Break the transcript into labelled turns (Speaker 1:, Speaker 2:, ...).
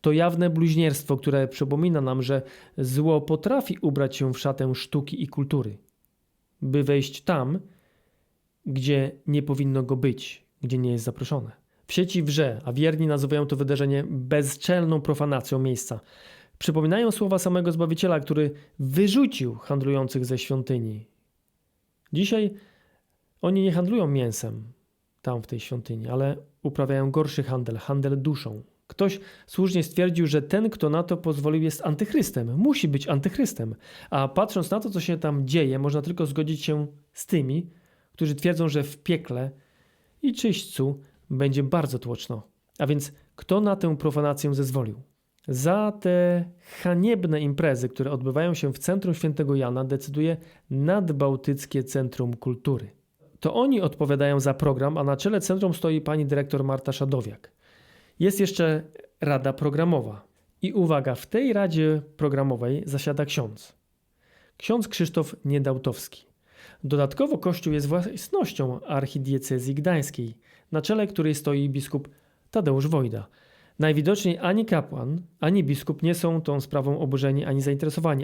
Speaker 1: To jawne bluźnierstwo, które przypomina nam, że zło potrafi ubrać się w szatę sztuki i kultury, by wejść tam, gdzie nie powinno go być, gdzie nie jest zaproszone. W sieci wrze, a wierni nazywają to wydarzenie bezczelną profanacją miejsca. Przypominają słowa samego Zbawiciela, który wyrzucił handlujących ze świątyni. Dzisiaj oni nie handlują mięsem tam w tej świątyni, ale uprawiają gorszy handel, handel duszą. Ktoś słusznie stwierdził, że ten, kto na to pozwolił, jest antychrystem. Musi być antychrystem. A patrząc na to, co się tam dzieje, można tylko zgodzić się z tymi, którzy twierdzą, że w piekle i czyśćcu będzie bardzo tłoczno. A więc kto na tę profanację zezwolił? Za te haniebne imprezy, które odbywają się w centrum Świętego Jana, decyduje Nadbałtyckie Centrum Kultury. To oni odpowiadają za program, a na czele centrum stoi pani dyrektor Marta Szadowiak. Jest jeszcze rada programowa. I uwaga, w tej radzie programowej zasiada ksiądz. Ksiądz Krzysztof Niedałtowski. Dodatkowo kościół jest własnością archidiecezji gdańskiej, na czele której stoi biskup Tadeusz Wojda. Najwidoczniej ani kapłan, ani biskup nie są tą sprawą oburzeni ani zainteresowani,